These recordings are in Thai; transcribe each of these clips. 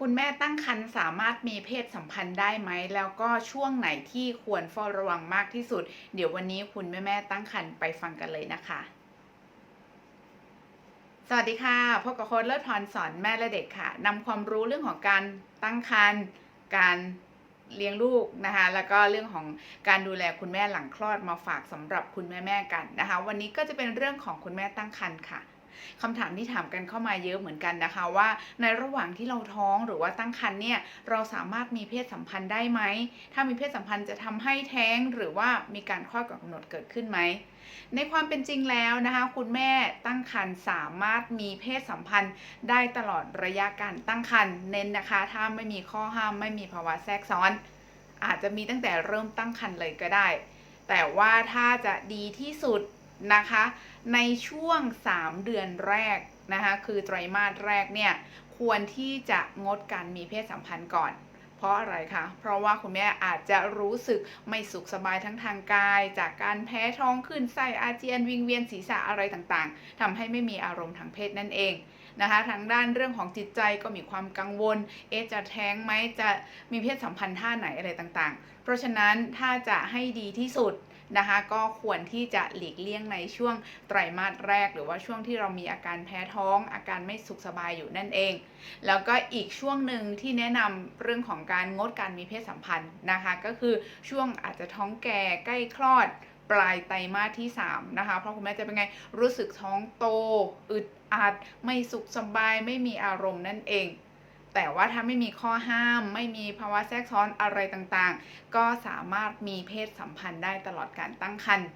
คุณแม่ตั้งครรภ์สามารถมีเพศสัมพันธ์ได้ไหม แล้วก็ช่วงไหนที่ควรเฝ้าระวังมากที่สุด เดี๋ยววันนี้คุณแม่แม่ตั้งครรภ์ไปฟังกันเลยนะคะ สวัสดีค่ะพบกับโค้ดเลิศพรสอนแม่และเด็กค่ะนำความรู้เรื่องของการตั้งครรภ์การเลี้ยงลูกนะคะแล้วก็เรื่องของการดูแลคุณแม่หลังคลอดมาฝากสำหรับคุณแม่ๆกันนะคะ วันนี้ก็จะเป็นเรื่องของคุณแม่ตั้งครรภ์ค่ะ คำถามที่ถามกันเข้ามาเยอะเหมือนกันนะคะว่า ในระหว่างที่เราท้องหรือว่าตั้งครรภ์เนี่ยเราสามารถมีเพศสัมพันธ์ได้ไหม ถ้ามีเพศสัมพันธ์จะทำให้แท้งหรือว่ามีการคลอดก่อนกำหนดเกิดขึ้นไหมในความเป็นจริงแล้วนะคะ คุณแม่ตั้งครรภ์สามารถมีเพศสัมพันธ์ได้ตลอดระยะการตั้งครรภ์เน้นนะคะ ถ้าไม่มีข้อห้ามไม่มีภาวะแทรกซ้อน อาจจะมีตั้งแต่เริ่มตั้งครรภ์เลยก็ได้ แต่ว่าถ้าจะดีที่สุด นะคะ ในช่วง 3 เดือนแรกนะคะ คือไตรมาสแรกเนี่ย ควรที่จะงดการมีเพศสัมพันธ์ก่อน เพราะอะไรคะ เพราะว่าคุณแม่อาจจะรู้สึกไม่สุขสบายทั้งทางกาย จากการแพ้ท้องขึ้นไส้อาเจียนวิงเวียนศีรษะอะไรต่างๆทำให้ไม่มีอารมณ์ทางเพศนั่นเองนะคะทางด้านเรื่องของจิตใจก็มีความกังวล เอ๊ะจะแท้งไหมจะมีเพศสัมพันธ์ท่าไหนอะไรต่างๆ เพราะฉะนั้นถ้าจะให้ดีที่สุด นะคะ ก็ควรที่จะหลีกเลี่ยงในช่วงไตรมาสแรก หรือว่าช่วงที่เรามีอาการแพ้ท้อง อาการไม่สุขสบายอยู่นั่นเอง แล้วก็อีกช่วงหนึ่งที่แนะนำเรื่องของการงดการมีเพศสัมพันธ์นะคะ ก็คือช่วงอาจจะท้องแก่ใกล้คลอดปลายไตรมาสที่ 3 นะคะ เพราะคุณแม่จะเป็นไงรู้สึกท้องโต อึดอัด ไม่สุขสบายไม่มีอารมณ์นั่นเอง แต่ว่าถ้าไม่มีข้อห้าม ไม่มีภาวะแทรกซ้อนอะไรต่างๆ ก็สามารถมีเพศสัมพันธ์ได้ตลอดการตั้งครรภ์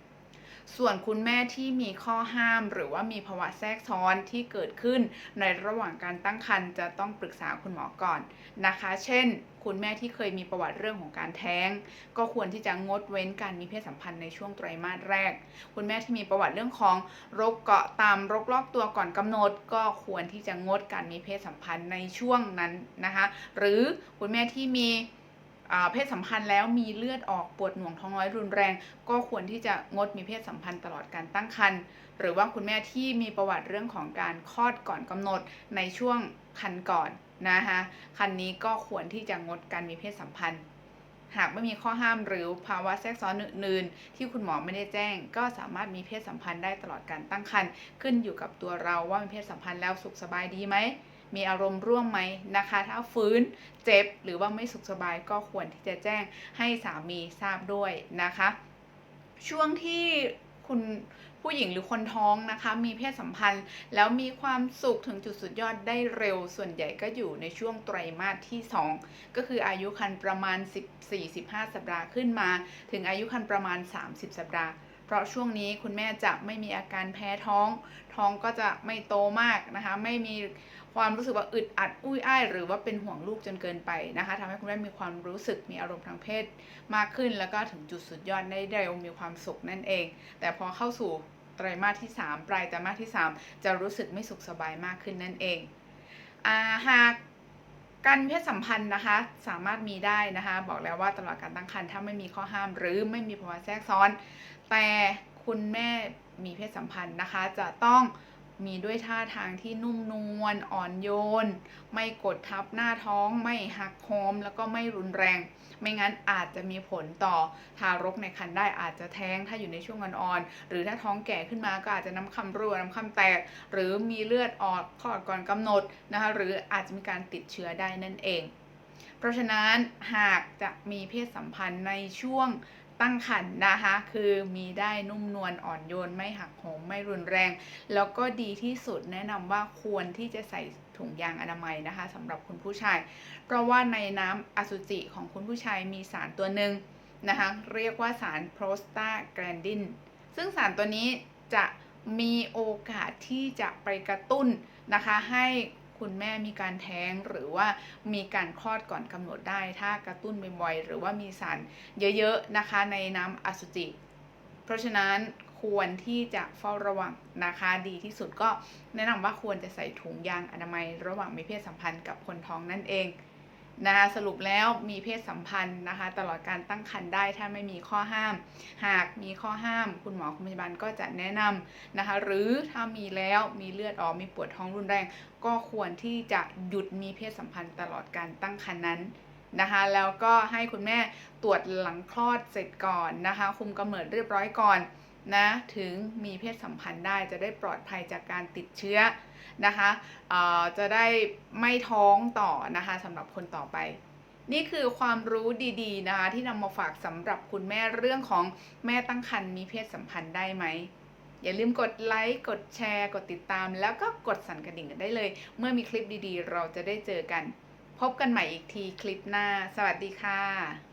ส่วนคุณแม่ที่มีข้อห้าม หรือว่ามีภาวะแทรกซ้อนที่เกิดขึ้น ในระหว่างการตั้งครรภ์จะต้องปรึกษาคุณหมอก่อนนะคะ เช่น คุณแม่ที่เคยมีประวัติเรื่องของการแท้ง ก็ควรที่จะงดเว้นการมีเพศสัมพันธ์ในช่วงไตรมาสแรก คุณแม่ที่มีประวัติเรื่องของโรคเกาะตามโรครอบตัวก่อนกำหนด ก็ควรที่จะงดการมีเพศสัมพันธ์ในช่วงนั้นนะคะ หรือคุณแม่ที่มี เพศสัมพันธ์แล้วมีเลือดออกปวดหน่วงท้องน้อยรุนแรง ก็ควรที่จะงดมีเพศสัมพันธ์ตลอดการตั้งครรภ์หรือว่าคุณแม่ที่มีประวัติเรื่องของการคลอดก่อนกำหนดในช่วงคันก่อนนะคะคันนี้ก็ควรที่จะงดการมีเพศสัมพันธ์ หากไม่มีข้อห้ามหรือภาวะแทรกซ้อนอื่นๆ ที่คุณหมอไม่ได้แจ้ง ก็สามารถมีเพศสัมพันธ์ได้ตลอดการตั้งครรภ์ขึ้นอยู่กับตัวเราว่ามีเพศสัมพันธ์แล้วสุขสบายดีไหม มีอารมณ์ร่วมไหมนะคะ ถ้าฟื้นเจ็บหรือว่าไม่สุขสบายก็ควรที่จะแจ้งให้สามีทราบด้วยนะคะ ช่วงที่คุณผู้หญิงหรือคนท้องนะคะ มีเพศสัมพันธ์ แล้วมีความสุขถึงจุดสุดยอดได้เร็วส่วนใหญ่ก็อยู่ในช่วงไตรมาสที่ 2 ก็คืออายุครรภ์ประมาณ 14-15 สัปดาห์ขึ้นมา ถึงอายุครรภ์ประมาณ 30 สัปดาห์ เพราะช่วงนี้คุณแม่จะไม่มีอาการแพ้ท้อง ท้องก็จะไม่โตมากนะคะ ไม่มีความรู้สึกว่าอึดอัดอุ้ยอ้ายหรือว่าเป็นห่วงลูกจนเกินไปนะคะทำให้คุณแม่มีความรู้สึกมีอารมณ์ทางเพศมากขึ้น แล้วก็ถึงจุดสุดยอดได้เร็วมีความสุขนั่นเอง แต่พอเข้าสู่ไตรมาสที่ 3 ปลายไตรมาสที่ 3 จะรู้สึกไม่สุขสบายมากขึ้นนั่นเองอาหากการเพศสัมพันธ์นะคะสามารถมีได้นะคะ บอกแล้วว่าตลอดการตั้งครรภ์ถ้าไม่มีข้อห้ามหรือไม่มีภาวะแทรกซ้อน แต่คุณแม่มีเพศสัมพันธ์นะคะ จะต้อง มีด้วยท่าทางที่นุ่มนวลอ่อนโยน ไม่กดทับหน้าท้อง ไม่หักโหมแล้วก็ไม่รุนแรง ไม่งั้นอาจจะมีผลต่อทารกในครรภ์ได้อาจจะแท้งถ้าอยู่ในช่วงอ่อนๆหรือถ้าท้องแก่ขึ้นมาก็อาจจะน้ำคำรั่วน้ำคำแตก หรือมีเลือดออกคลอดก่อนกำหนดนะคะหรืออาจจะมีการติดเชื้อได้นั่นเอง เพราะฉะนั้นหากจะมีเพศสัมพันธ์ในช่วง ตั้งครรภ์นะคะ คือมีได้นุ่มนวลอ่อนโยนไม่หักโหมไม่รุนแรง แล้วก็ดีที่สุดแนะนำว่าควรที่จะใส่ถุงยางอนามัยนะคะสำหรับคุณผู้ชาย เพราะว่าในน้ำอสุจิของคุณผู้ชายมีสารตัวหนึ่งนะคะเรียกว่าสารโพรสตาแกรนดิน ซึ่งสารตัวนี้จะมีโอกาสที่จะไปกระตุ้นนะคะให้ คุณแม่มีการแท้งหรือว่ามีการคลอดก่อนกำหนดได้ ถ้ากระตุ้นบ่อยๆหรือว่ามีสารเยอะๆนะคะในน้ำอสุจิ เพราะฉะนั้นควรที่จะเฝ้าระวังนะคะดีที่สุดก็แนะนำว่าควรจะใส่ถุงยางอนามัย ระหว่างมีเพศสัมพันธ์กับคนท้องนั่นเอง นะคะสรุปแล้วมีเพศสัมพันธ์นะคะ ตลอดการตั้งครรภ์ได้ถ้าไม่มีข้อห้าม หากมีข้อห้าม คุณหมอคุณพยาบาลก็จะแนะนำนะคะ หรือถ้ามีแล้วมีเลือดออกมีปวดท้องรุนแรง ก็ควรที่จะหยุดมีเพศสัมพันธ์ตลอดการตั้งครรภ์นั้นนะคะแล้วก็ให้คุณแม่ตรวจหลังคลอดเสร็จก่อนนะคะ คุมกำเนิดเรียบร้อยก่อน นะถึงมีเพศสัมพันธ์ได้จะได้ปลอดภัยจากการติดเชื้อนะคะเอ่อจะได้ไม่ท้องต่อนะคะสำหรับคนต่อไป นี่คือความรู้ดีๆนะคะที่นำมาฝากสำหรับคุณแม่เรื่องของแม่ตั้งครรภ์มีเพศสัมพันธ์ได้ไหมอย่าลืมกดไลค์ กดแชร์ กดติดตาม แล้วก็กดสั่นกระดิ่งกันได้เลย เมื่อมีคลิปดีๆ เราจะได้เจอกัน พบกันใหม่อีกทีคลิปหน้า สวัสดีค่ะ